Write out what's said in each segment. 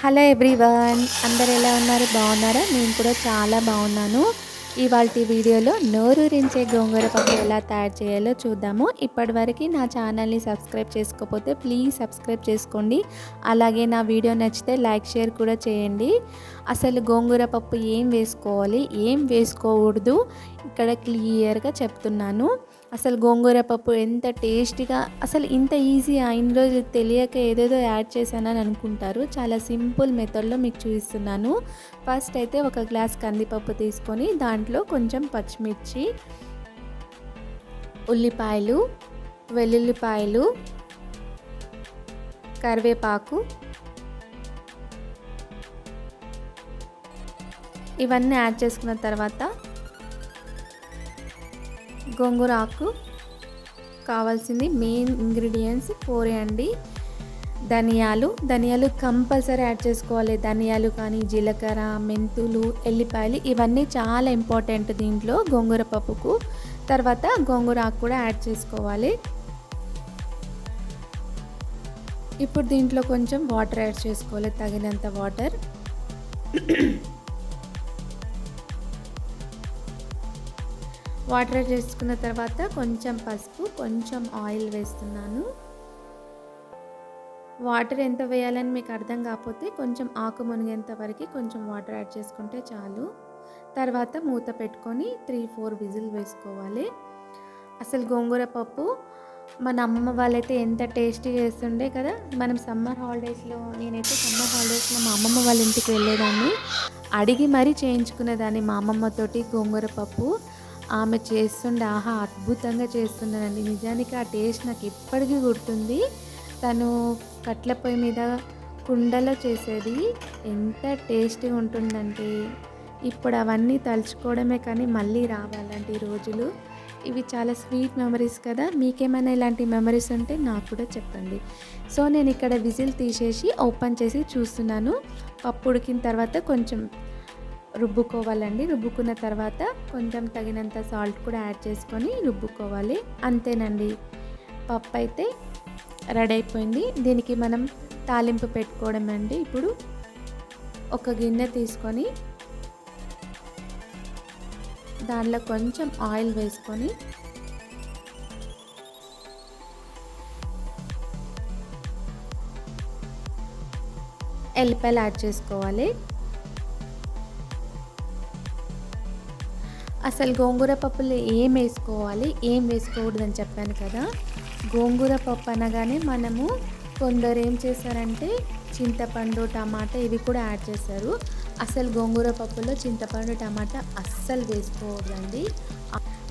Hello everyone అందరు ఎలా ఉన్నారు? బాగున్నారా? నేను కూడా చాలా బాగున్నాను. ఇవాళ వీడియోలో నోరూరించే గోంగూర పప్పు ఎలా తయారు చేయాలో చూద్దాము. ఇప్పటివరకు నా ఛానల్ని సబ్స్క్రైబ్ చేసుకోకపోతే ప్లీజ్ సబ్స్క్రైబ్ చేసుకోండి. అలాగే నా వీడియో నచ్చితే లైక్ షేర్ కూడా చేయండి. అసలు గోంగూర పప్పు ఏం వేసుకోవాలి ఏం వేసుకోకూడదు ఇక్కడ క్లియర్గా చెప్తున్నాను. అసలు గోంగూర పప్పు ఎంత టేస్టీగా అసలు ఇంత ఈజీ ఇందులో తెలియక ఏదేదో యాడ్ చేశానని అనుకుంటారు. చాలా సింపుల్ మెథడ్లో మీకు చూపిస్తున్నాను. ఫస్ట్ అయితే ఒక గ్లాస్ కందిపప్పు తీసుకొని దాంట్లో కొంచెం పచ్చిమిర్చి ఉల్లిపాయలు వెల్లుల్లిపాయలు కరివేపాకు. ఇవన్నీ యాడ్ చేసుకున్న తర్వాత గోంగూర ఆకు కావాల్సింది మెయిన్ ఇంగ్రీడియంట్స్ ఫోర్ అండి ధనియాలు ధనియాలు కంపల్సరీ యాడ్ చేసుకోవాలి. ధనియాలు కానీ జీలకర్ర మెంతులు ఎల్లిపాయలు ఇవన్నీ చాలా ఇంపార్టెంట్ దీంట్లో గోంగూర పప్పుకు. తర్వాత గోంగూర ఆకు కూడా యాడ్ చేసుకోవాలి. ఇప్పుడు దీంట్లో కొంచెం వాటర్ యాడ్ చేసుకోవాలి తగినంత వాటర్. వాటర్ యాడ్ చేసుకున్న తర్వాత కొంచెం పసుపు కొంచెం ఆయిల్ వేస్తున్నాను. వాటర్ ఎంత వేయాలని మీకు అర్థం కాకపోతే కొంచెం ఆకు మునిగేంత వరకు కొంచెం వాటర్ యాడ్ చేసుకుంటే చాలు. తర్వాత మూత పెట్టుకొని త్రీ ఫోర్ విజిల్ వేసుకోవాలి. అసలు గోంగూర పప్పు మన అమ్మ వాళ్ళైతే ఎంత టేస్టీ చేస్తుండే కదా. మనం సమ్మర్ హాలిడేస్లో నేనైతే సమ్మర్ హాలిడేస్లో మా అమ్మమ్మ వాళ్ళ ఇంటికి వెళ్ళేదాన్ని. అడిగి మరీ చేయించుకునేదాన్ని మా అమ్మమ్మతోటి గోంగూర పప్పు. ఆమె చేస్తుండే ఆహా అద్భుతంగా చేస్తుండేనండి నిజానికి ఆ టేస్ట్ నాకు ఇప్పటికీ గుర్తుంది. తను కట్ల పొయ్యి మీద కుండలో చేసేది ఎంత టేస్టీగా ఉంటుందంటే. ఇప్పుడు అవన్నీ తలుచుకోవడమే కానీ మళ్ళీ రావాలంటే రోజులు. ఇవి చాలా స్వీట్ మెమరీస్ కదా. మీకేమైనా ఇలాంటి మెమరీస్ ఉంటే నాకు కూడా చెప్పండి. సో నేను ఇక్కడ విజిల్ తీసేసి ఓపెన్ చేసి చూస్తున్నాను. పప్పు ఉడికిన తర్వాత కొంచెం రుబ్బుకోవాలండి. రుబ్బుకున్న తర్వాత కొంచెం తగినంత సాల్ట్ కూడా యాడ్ చేసుకొని రుబ్బుకోవాలి. అంతేనండి. పప్పు అయితే రెడీ అయిపోయింది దీనికి మనం తాలింపు పెట్టుకోవడం అండి. ఇప్పుడు ఒక గిన్నె తీసుకొని దానిలో కొంచెం ఆయిల్ వేసుకొని ఎల్లిపాయలు యాడ్ చేసుకోవాలి. అసలు గోంగూర పప్పులో ఏం వేసుకోవాలి ఏం వేసుకోకూడదని చెప్పాను కదా? గోంగూర పప్పు అనగానే మనము కొందరు ఏం చేశారంటే చింతపండు టమాటా ఇవి కూడా యాడ్ చేశారు. అసలు గోంగూర పప్పులో చింతపండు టమాటా అస్సలు వేసుకోవద్దండి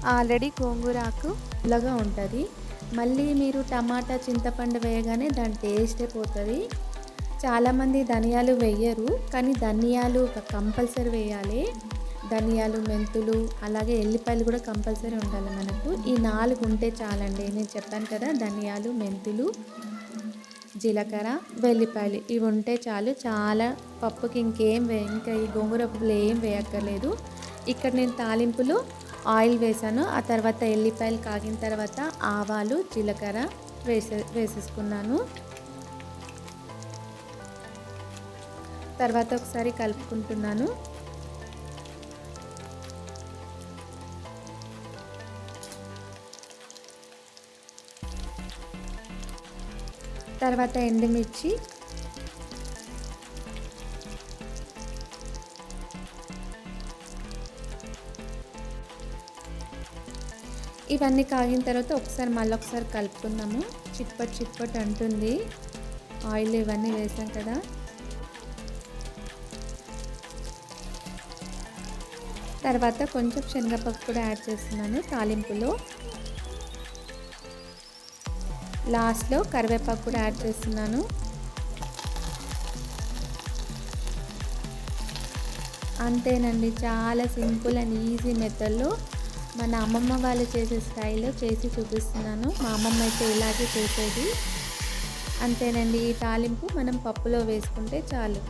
ఆల్రెడీ గోంగూర ఆకు పుల్లగా ఉంటుంది. మళ్ళీ మీరు టమాటా చింతపండు వేయగానే దాని టేస్టే పోతుంది. చాలామంది ధనియాలు వేయరు కానీ ధనియాలు కంపల్సరీ వేయాలి. ధనియాలు మెంతులు అలాగే ఎల్లిపాయలు కూడా కంపల్సరీ ఉండాలి మనకు. ఈ నాలుగు ఉంటే చాలండి. నేను చెప్పాను కదా ధనియాలు మెంతులు జీలకర్ర వెల్లిపాయలు. ఇవి ఉంటే చాలు. చాలా పప్పుకి ఇంకేం వే ఇంకా ఈ గోంగూర పప్పులు ఏం వేయక్కర్లేదు. ఇక్కడ నేను తాలింపులు ఆయిల్ వేసాను ఆ తర్వాత ఎల్లిపాయలు కాగిన తర్వాత ఆవాలు జీలకర్ర వేసే వేసేసుకున్నాను. తర్వాత ఒకసారి కలుపుకుంటున్నాను. తర్వాత ఎండుమిర్చి. ఇవన్నీ కాగిన తర్వాత ఒకసారి మళ్ళీ ఒకసారి కలుపుకుందాము. చిప్పటి చిప్పటి అంటుంది. ఆయిల్ ఇవన్నీ వేసాం కదా. తర్వాత కొంచెం శనగపప్పు కూడా యాడ్ చేస్తున్నాను తాలింపులో. లాస్ట్లో కరివేపాకు కూడా యాడ్ చేస్తున్నాను. అంతేనండి చాలా సింపుల్ అండ్ ఈజీ మెథడ్లో మన అమ్మమ్మ వాళ్ళు చేసే స్టైల్లో చేసి చూపిస్తున్నాను. మా అమ్మమ్మ అయితే ఇలాగే చేసేది. అంతేనండి ఈ తాలింపు మనం పప్పులో వేసుకుంటే చాలు.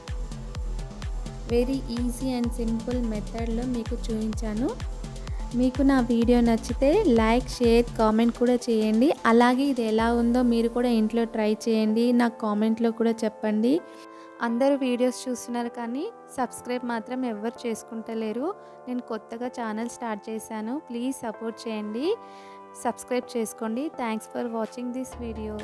వెరీ ఈజీ అండ్ సింపుల్ మెథడ్లో మీకు చూపించాను. మీకు నా వీడియో నచ్చితే లైక్ షేర్ కామెంట్ కూడా చేయండి. అలాగే ఇది ఎలా ఉందో మీరు కూడా ఇంట్లో ట్రై చేయండి. నాకు కామెంట్లో కూడా చెప్పండి. అందరూ వీడియోస్ చూస్తున్నారు కానీ సబ్స్క్రైబ్ మాత్రం ఎవరు చేసుకుంటలేరు. నేను కొత్తగా ఛానల్ స్టార్ట్ చేశాను. ప్లీజ్ సపోర్ట్ చేయండి. సబ్స్క్రైబ్ చేసుకోండి. Thanks for watching this video.